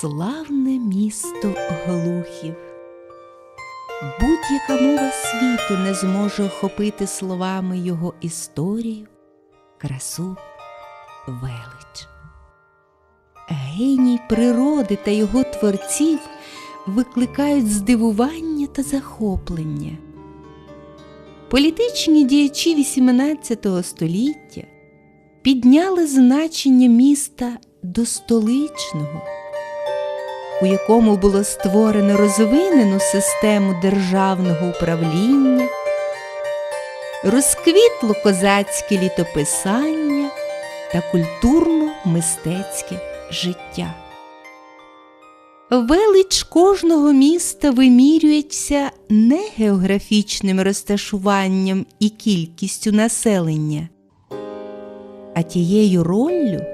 славне місто Глухів. Будь-яка мова світу не зможе охопити словами його історію, красу, велич. Геній природи та його творців викликають здивування та захоплення. Політичні діячі XVIII століття підняли значення міста до столичного, у якому було створено розвинену систему державного управління, розквітло козацьке літописання та культурно-мистецьке життя. Велич кожного міста вимірюється не географічним розташуванням і кількістю населення, а тією роллю,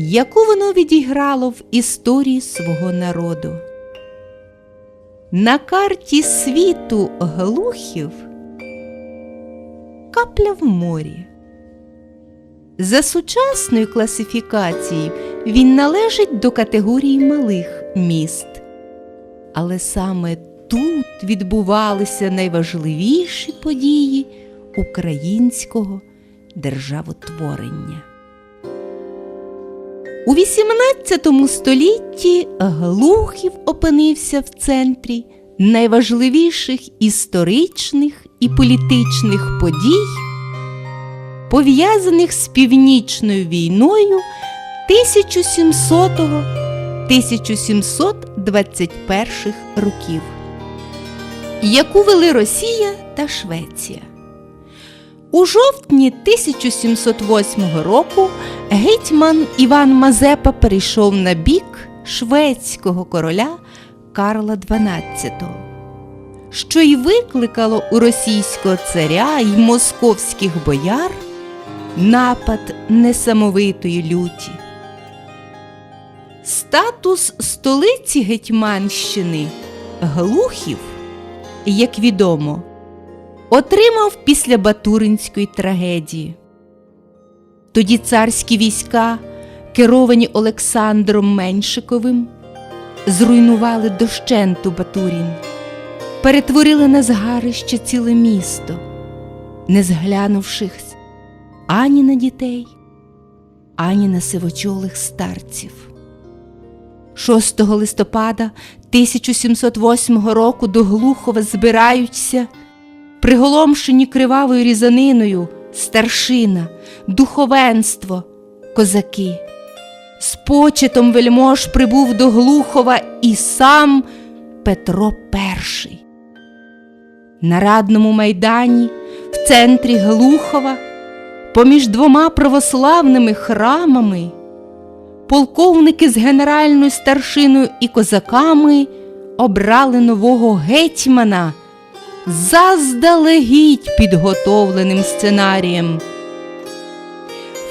яку воно відіграло в історії свого народу. На карті світу глухів капля в морі. За сучасною класифікацією він належить до категорії малих міст. Але саме тут відбувалися найважливіші події українського державотворення. У XVIII столітті Глухів опинився в центрі найважливіших історичних і політичних подій, пов'язаних з північною війною 1700-1721 років, яку вели Росія та Швеція. У жовтні 1708 року гетьман Іван Мазепа перейшов на бік шведського короля Карла XII, що й викликало у російського царя й московських бояр напад несамовитої люті. Статус столиці Гетьманщини Глухів, як відомо, отримав після Батуринської трагедії. Тоді царські війська, керовані Олександром Меншиковим, зруйнували дощенту Батурін, перетворили на згарище ціле місто, не зглянувшись ані на дітей, ані на сивочолих старців. 6 листопада 1708 року до Глухова збираються приголомшені кривавою різаниною старшина, духовенство, козаки. З почетом вельмож прибув до Глухова і сам Петро І. На радному майдані в центрі Глухова, поміж двома православними храмами, полковники з генеральною старшиною і козаками обрали нового гетьмана заздалегідь підготовленим сценарієм.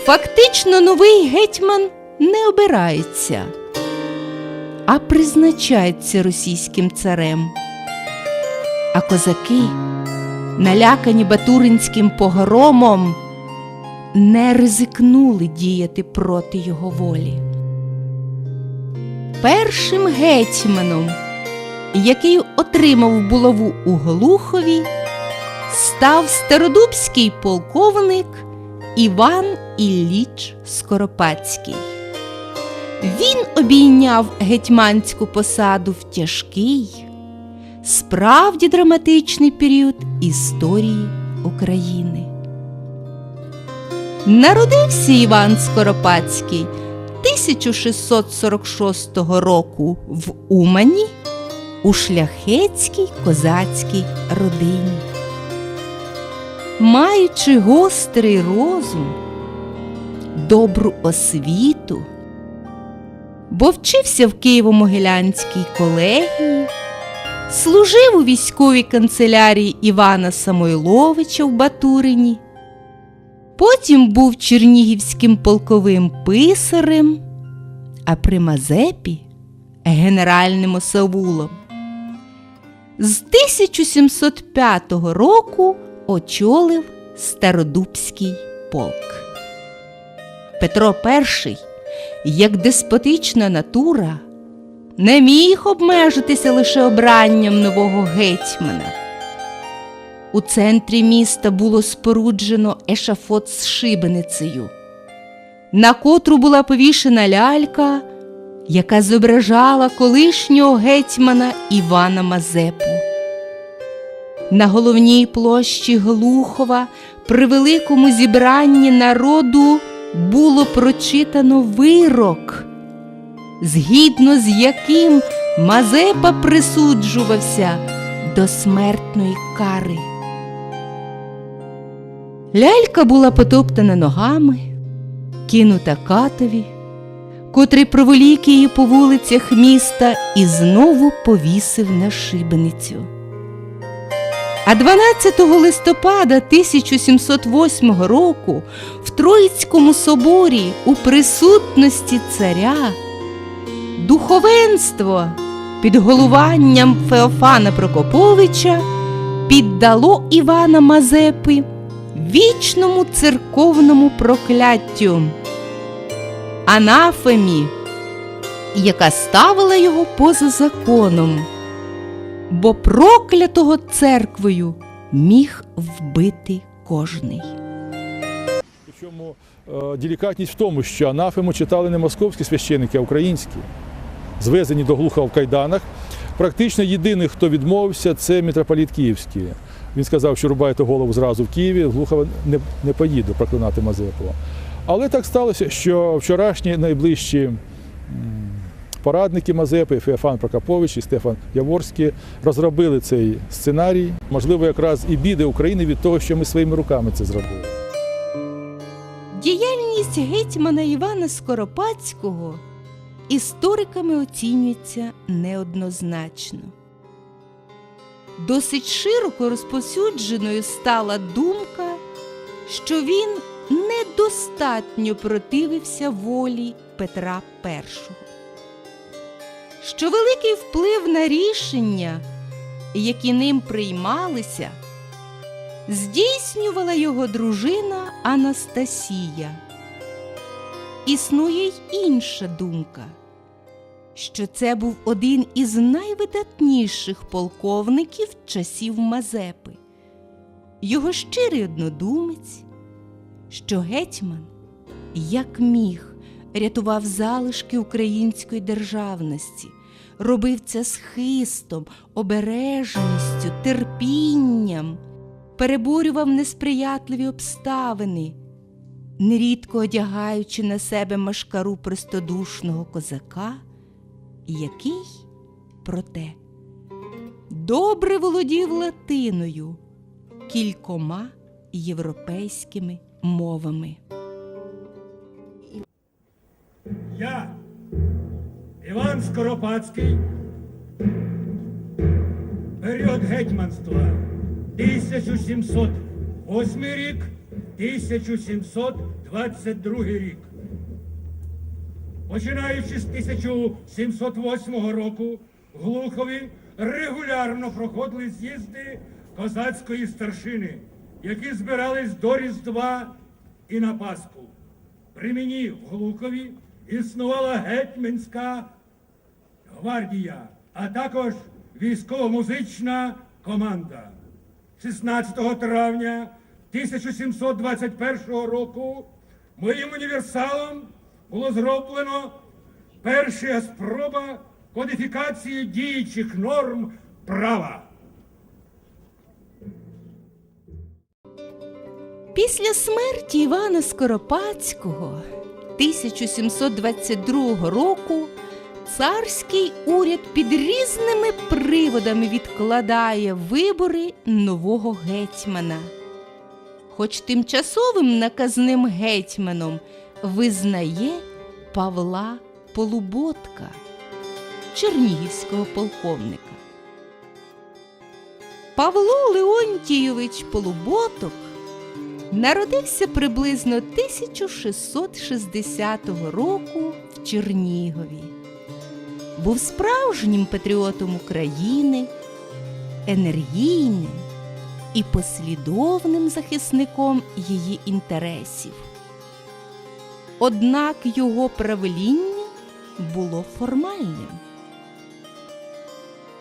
Фактично новий гетьман не обирається, а призначається російським царем. А козаки, налякані батуринським погромом, не ризикнули діяти проти його волі. Першим гетьманом який отримав булаву у Глухові, став стародубський полковник Іван Ілліч Скоропадський. Він обійняв гетьманську посаду в тяжкий, справді драматичний період історії України. Народився Іван Скоропадський 1646 року в Умані у шляхетській козацькій родині. Маючи гострий розум, добру освіту, бо вчився в Києво-Могилянській колегії, служив у військовій канцелярії Івана Самойловича в Батурині, потім був чернігівським полковим писарем, а при Мазепі генеральним осавулом. З 1705 року очолив Стародубський полк. Петро І як деспотична натура, не міг обмежитися лише обранням нового гетьмана. У центрі міста було споруджено ешафот з шибеницею, на котру була повішена лялька, яка зображала колишнього гетьмана Івана Мазепу. На головній площі Глухова при великому зібранні народу було прочитано вирок, згідно з яким Мазепа присуджувався до смертної кари. Лялька була потоптана ногами, кинута катові, котрий проволік її по вулицях міста і знову повісив на шибеницю. А 12 листопада 1708 року в Троїцькому соборі у присутності царя духовенство під головуванням Феофана Прокоповича піддало Івана Мазепи вічному церковному прокляттю анафемі, яка ставила його поза законом бо проклятого церквою міг вбити кожний. Причому е, делікатність в тому, що анафему читали не московські священники, а українські, звезені до глуха в кайданах. Практично єдиний, хто відмовився, це митрополіт Київський. Він сказав, що рубайте голову зразу в Києві, Глухова не, не поїде проклинати Мазепова. Але так сталося, що вчорашні найближчі порадники Мазепи, Феофан Прокопович і Стефан Яворський розробили цей сценарій. Можливо, якраз і біди України від того, що ми своїми руками це зробили. Діяльність гетьмана Івана Скоропадського істориками оцінюється неоднозначно. Досить широко розповсюдженою стала думка, що він недостатньо противився волі Петра І, що великий вплив на рішення, які ним приймалися, здійснювала його дружина Анастасія. Існує й інша думка, що це був один із найвидатніших полковників часів Мазепи, його щирий однодумець, що гетьман, як міг, рятував залишки української державності, робив це з хистом, обережністю, терпінням переборював несприятливі обставини, нерідко одягаючи на себе машкару простодушного козака, який, проте, добре володів латиною, кількома європейськими мовами. Я, Іван Скоропадський, період гетьманства 1708 рік, 1722 рік. Починаючи з 1708 року Глухові регулярно проходили з'їзди козацької старшини, які збирались до Різдва і на Пасху. При мені в Глухові існувала гетьманська гвардія, а також військово-музична команда. 16 травня 1721 року моїм універсалом було зроблено перша спроба кодифікації діючих норм права. Після смерті Івана Скоропадського 1722 року царський уряд під різними приводами відкладає вибори нового гетьмана. Хоч тимчасовим наказним гетьманом визнає Павла Полуботка, чернігівського полковника. Павло Леонтійович Полуботок народився приблизно 1660 року в Чернігові. Був справжнім патріотом України, енергійним і послідовним захисником її інтересів. однак його правління було формальним.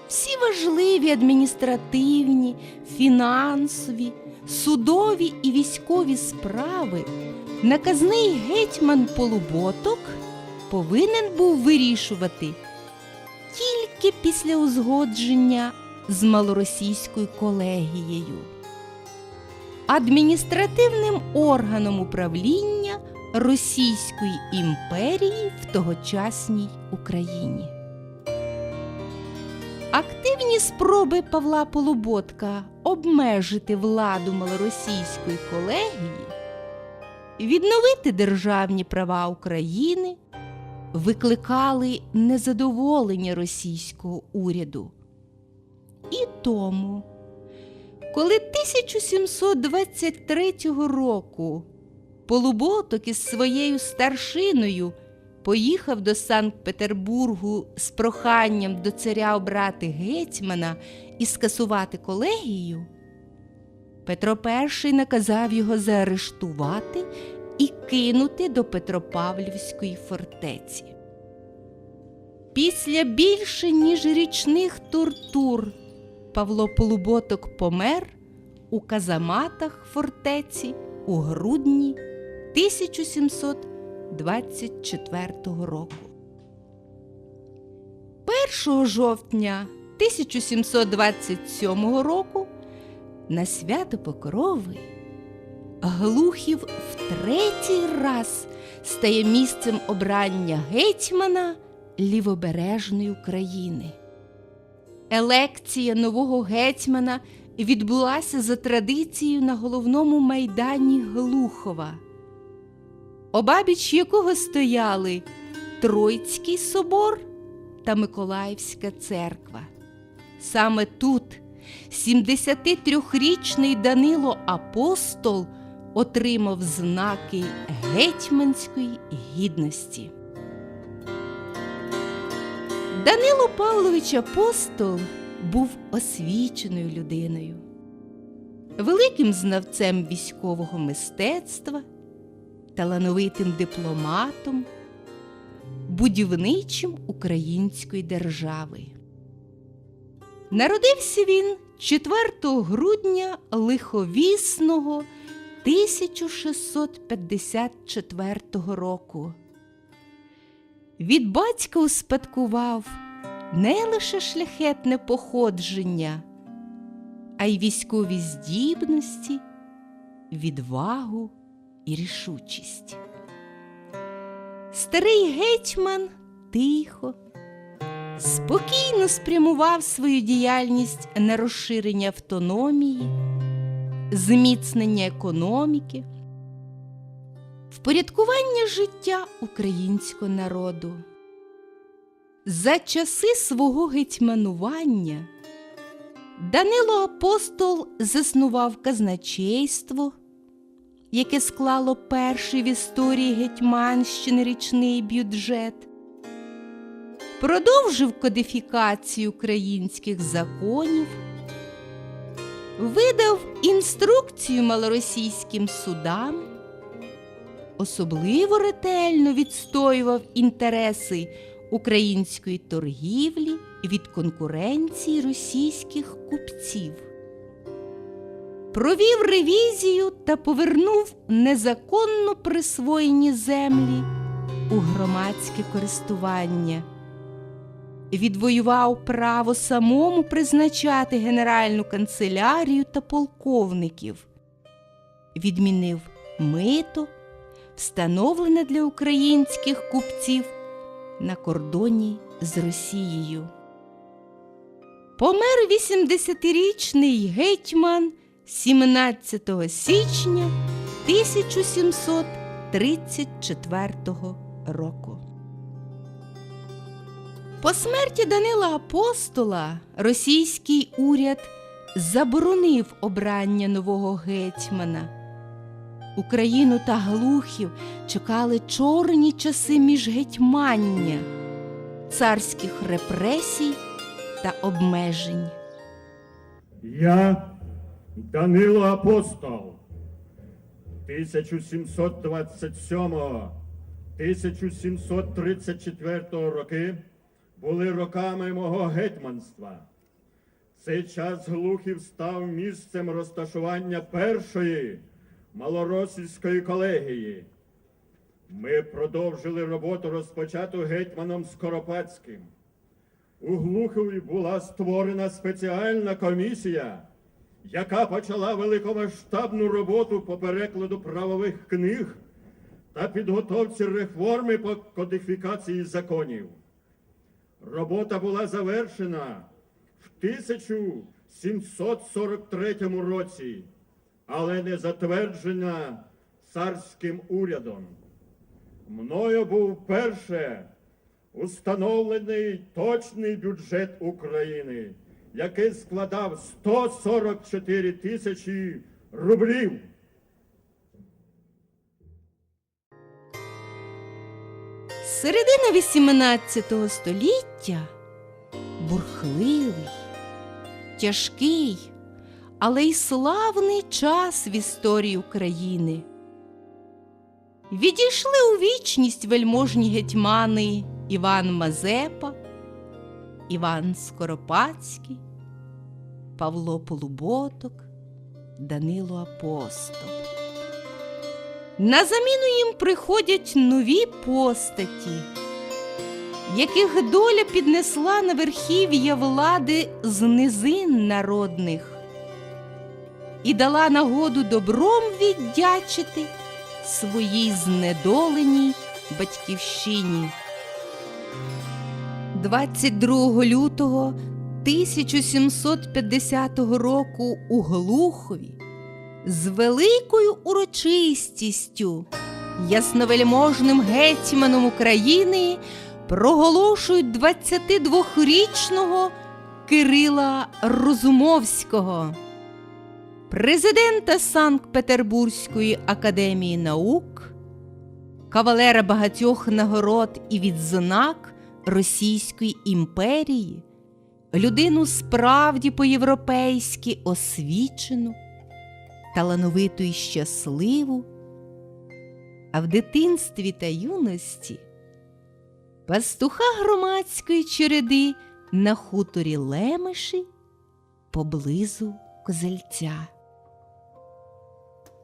Всі важливі адміністративні, фінансові, судові і військові справи наказний гетьман Полуботок повинен був вирішувати тільки після узгодження з малоросійською колегією. Адміністративним органом управління Російської імперії в тогочасній Україні. Активні спроби Павла Полуботка обмежити владу малоросійської колегії, відновити державні права України викликали незадоволення російського уряду. І тому, коли 1723 року Полуботок із своєю старшиною поїхав до Санкт-Петербургу з проханням до царя обрати гетьмана і скасувати колегію, Петро І наказав його заарештувати і кинути до Петропавлівської фортеці. Після більше ніж річних тортур Павло Полуботок помер у казаматах фортеці у грудні 1724 року. 1 жовтня 1727 року на свято Покрови Глухів в третій раз стає місцем обрання гетьмана лівобережної України. Елекція нового гетьмана відбулася за традицією на головному майдані Глухова, обабіч якого стояли Троїцький собор та Миколаївська церква. Саме тут 73-річний Данило Апостол отримав знаки гетьманської гідності. Данило Павлович Апостол був освіченою людиною, великим знавцем військового мистецтва, талановитим дипломатом, будівничим української держави. Народився він 4 грудня лиховісного 1654 року. Від батька успадкував не лише шляхетне походження, а й військові здібності, відвагу і рішучість. Старий гетьман тихо, спокійно спрямував свою діяльність на розширення автономії, зміцнення економіки, впорядкування життя українського народу. За часи свого гетьманування Данило Апостол заснував казначейство, яке склало перший в історії Гетьманщини річний бюджет, продовжив кодифікацію українських законів, видав інструкцію малоросійським судам, особливо ретельно відстоював інтереси української торгівлі від конкуренції російських купців. Провів ревізію та повернув незаконно присвоєні землі у громадське користування. Відвоював право самому призначати генеральну канцелярію та полковників, відмінив мито, встановлене для українських купців на кордоні з Росією. Помер 80-річний гетьман 17 січня 1734 року. По смерті Данила Апостола російський уряд заборонив обрання нового гетьмана. Україну та глухів чекали чорні часи міжгетьмання, царських репресій та обмежень. Я, Данило Апостол, 1727-1734 роки були роками мого гетьманства. Цей час Глухів став місцем розташування першої малоросійської колегії. Ми продовжили роботу розпочату гетьманом Скоропадським. У Глухові була створена спеціальна комісія, яка почала великомасштабну роботу по перекладу правових книг та підготовці реформи по кодифікації законів. Робота була завершена в 1743 році, але не затверджена царським урядом. Мною був перше установлений точний бюджет України, який складав 144 тисячі рублів. Середина XVIII століття бурхливий, тяжкий, але й славний час в історії України. Відійшли у вічність вельможні гетьмани Іван Мазепа, Іван Скоропадський, Павло Полуботок, Данило Апостол. На заміну їм приходять нові постаті, яких доля піднесла на верхів'я влади з низин народних і дала нагоду добром віддячити своїй знедоленій батьківщині. 22 лютого 1750 року у Глухові з великою урочистістю ясновельможним гетьманом України проголошують 22-річного Кирила Розумовського, президента Санкт-Петербурзької академії наук, кавалера багатьох нагород і відзнак Російської імперії, людину справді по-європейськи освічену талановиту і щасливу, а в дитинстві та юності пастуха громадської череди на хуторі Лемеші поблизу Козельця.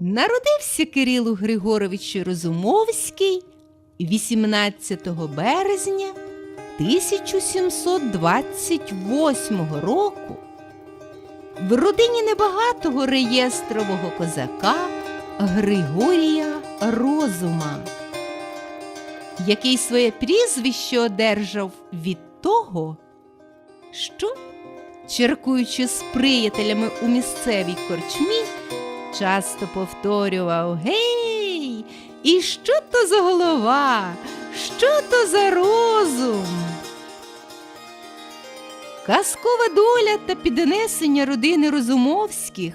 Народився Кирилу Григоровичу Розумовський 18 березня 1728 року в родині небагатого реєстрового козака Григорія Розума, який своє прізвище одержав від того, що, черкуючи з приятелями у місцевій корчмі, часто повторював Гей, і що то за голова? Що то за розум? Казкова доля та піднесення родини Розумовських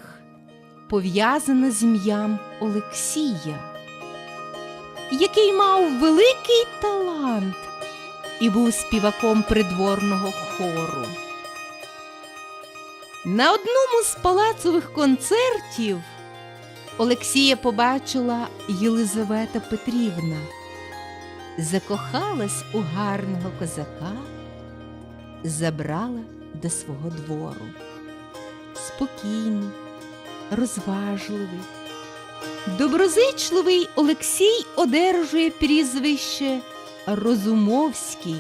пов'язана з ім'ям Олексія, який мав великий талант і був співаком придворного хору. На одному з палацових концертів Олексія побачила Єлизавета Петрівна, закохалась у гарного козака забрала до свого двору. Спокійний, розважливий, доброзичливий Олексій одержує прізвище Розумовський.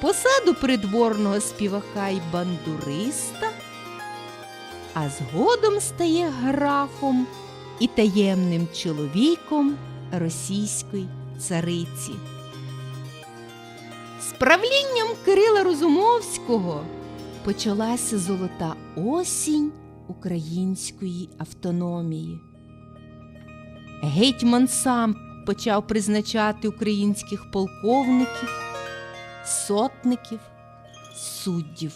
Посаду придворного співака й бандуриста, а згодом стає графом і таємним чоловіком російської цариці. З правлінням Кирила Розумовського почалася золота осінь української автономії. Гетьман сам почав призначати українських полковників, сотників, суддів.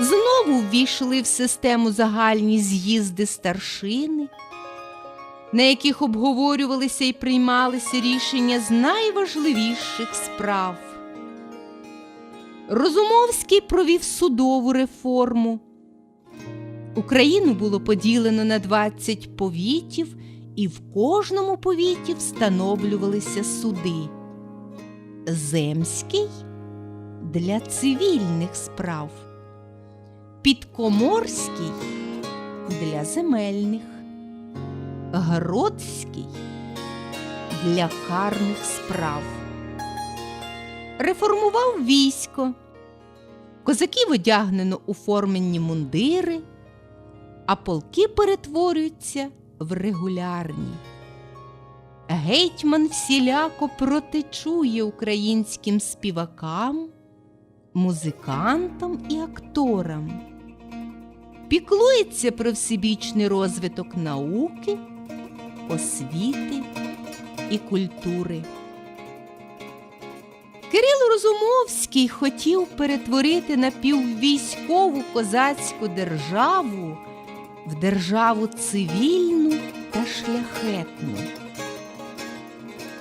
Знову ввійшли в систему загальні з'їзди старшини, на яких обговорювалися і приймалися рішення з найважливіших справ. Розумовський провів судову реформу. Україну було поділено на 20 повітів і в кожному повіті встановлювалися суди. Земський для цивільних справ, Підкоморський для земельних, Гродський для карних справ. Реформував військо. Козаків одягнено у форменні мундири, а полки перетворюються в регулярні. Гетьман всіляко протичує українським співакам, музикантам і акторам, піклується про всебічний розвиток науки, освіти і культури. Кирило Розумовський хотів перетворити напіввійськову козацьку державу в державу цивільну та шляхетну.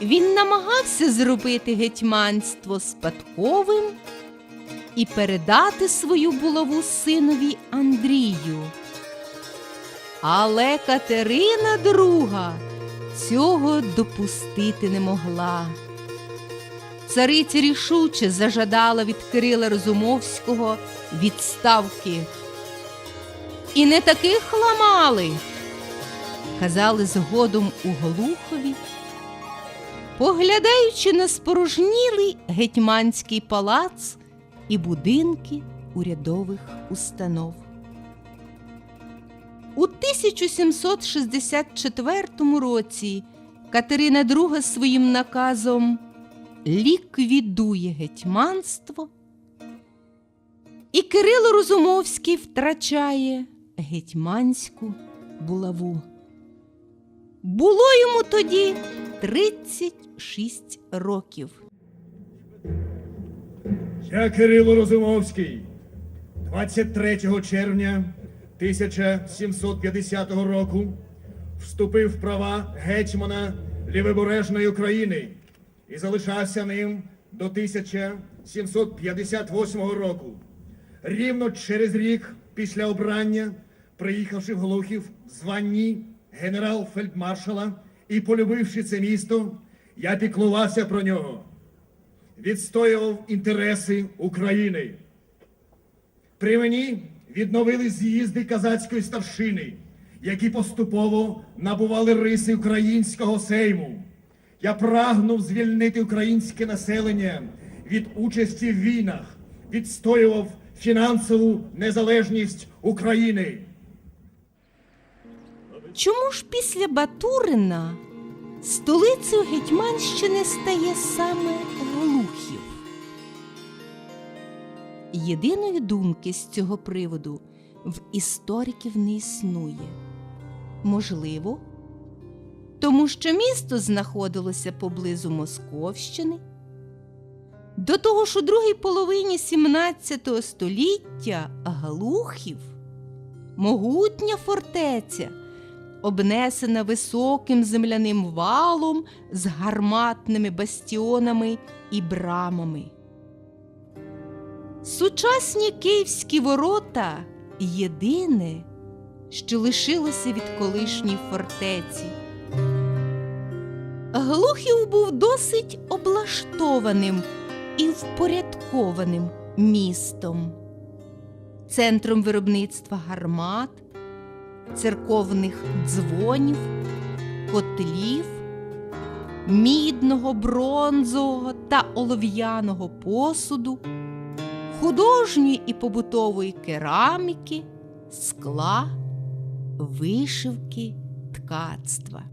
Він намагався зробити гетьманство спадковим і передати свою булаву синові Андрію. Але Катерина II цього допустити не могла. Цариця рішуче зажадала від Кирила Розумовського відставки. І не таких ламали, казали згодом у Глухові, поглядаючи на спорожнілий гетьманський палац і будинки урядових установ. У 1764 році Катерина II своїм наказом ліквідує гетьманство, і Кирило Розумовський втрачає гетьманську булаву. Було йому тоді 36 років. Я Кирило Розумовський, 23 червня 1750 року вступив в права гетьмана Лівобережної України і залишався ним до 1758 року. Рівно через рік після обрання, приїхавши в Глухів в званні генерал-фельдмаршала і полюбивши це місто, я піклувався про нього відстоював інтереси України. При мені відновили з'їзди казацької старшини, які поступово набували риси українського сейму. Я прагнув звільнити українське населення від участі в війнах, відстоював фінансову незалежність України. Чому ж після Батурина столицею Гетьманщини стає саме Глухів? Єдиної думки з цього приводу в істориків не існує. Можливо, тому що місто знаходилося поблизу Московщини. До того ж у другій половині 17 століття Глухів могутня фортеця, обнесена високим земляним валом з гарматними бастіонами і брамами. Сучасні київські ворота єдине, що лишилося від колишньої фортеці. Глухів був досить облаштованим і впорядкованим містом, центром виробництва гармат, церковних дзвонів, котлів, мідного, бронзового та олов'яного посуду, художньої і побутової кераміки, скла, вишивки, ткацтва.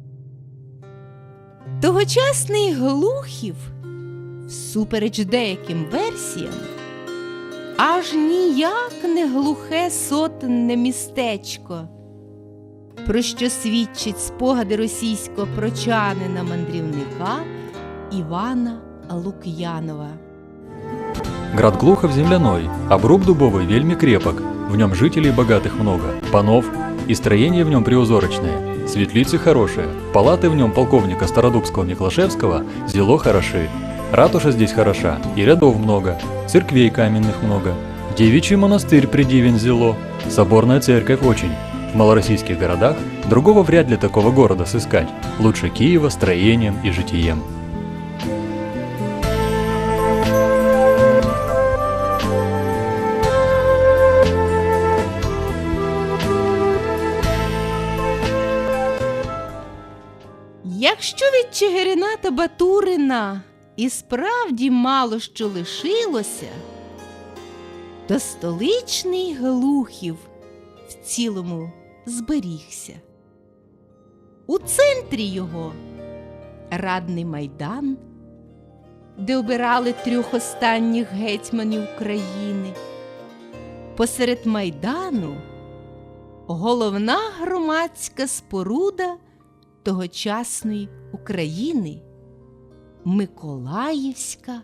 Тогочасний Глухів, всупереч деяким версіям, аж ніяк не глухе сотенне містечко, про що свідчать спогади російського прочанина мандрівника Івана Лук'янова. Град Глухов земляной, обруб дубовый вельми крепок, в нем жителей богатых много, панов, и строение в нем приузорочное, светлицы хорошие, палаты в нем полковника Стародубского Миклашевского зело хороши, ратуша здесь хороша, и рядов много, церквей каменных много, девичий монастырь придивен зело, соборная церковь очень, В малороссийских городах другого вряд ли такого города сыскать. Лучше Киева строением и житием. Від Чигирина та Батурина і справді мало що лишилося, то столичний Глухів в цілому зберігся. У центрі його радний майдан, де обирали трьох останніх гетьманів України. Посеред майдану головна громадська споруда тогочасної України Миколаївська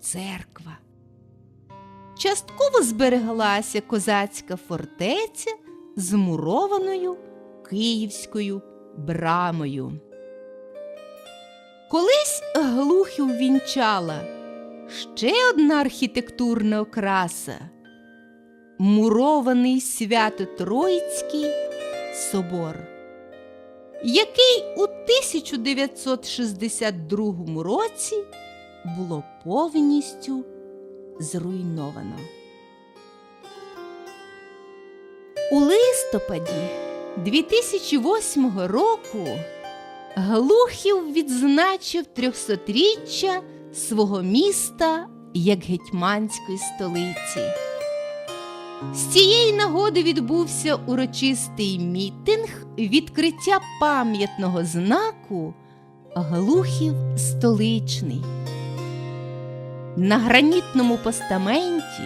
церква. Частково збереглася козацька фортеця з мурованою київською брамою. Колись глухів вінчала ще одна архітектурна окраса мурований Свято-Троїцький собор який у 1962 році було повністю зруйновано. У листопаді 2008 року Глухів відзначив 300-річчя свого міста як гетьманської столиці. З цієї нагоди відбувся урочистий мітинг відкриття пам'ятного знаку Глухів столичний. На гранітному постаменті,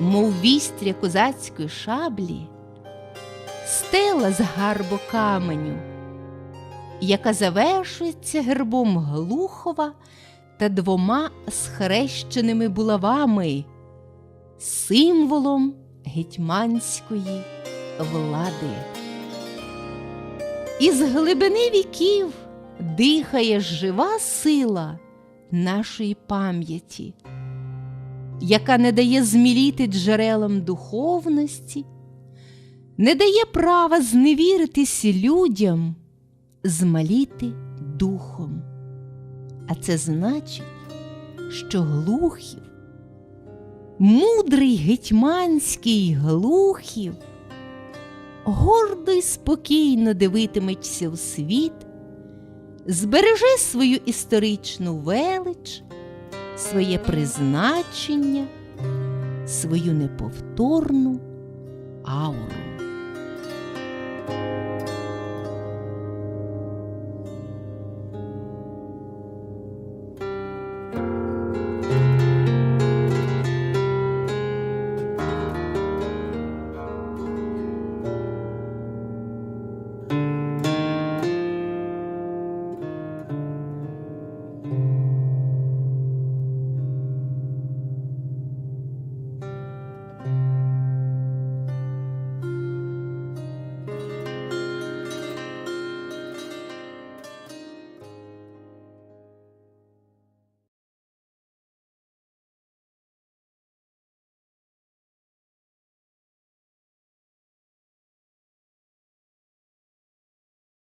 мов вістря козацької шаблі, стела з гарбокаменю, яка завершується гербом Глухова та двома схрещеними булавами символом гетьманської влади. Із глибини віків дихає жива сила нашої пам'яті, яка не дає зміліти джерелам духовності, не дає права зневіритись людям, змаліти духом. А це значить, що глухів мудрий гетьманський глухів гордо й спокійно дивитиметься у світ, збереже свою історичну велич, своє призначення, свою неповторну ауру.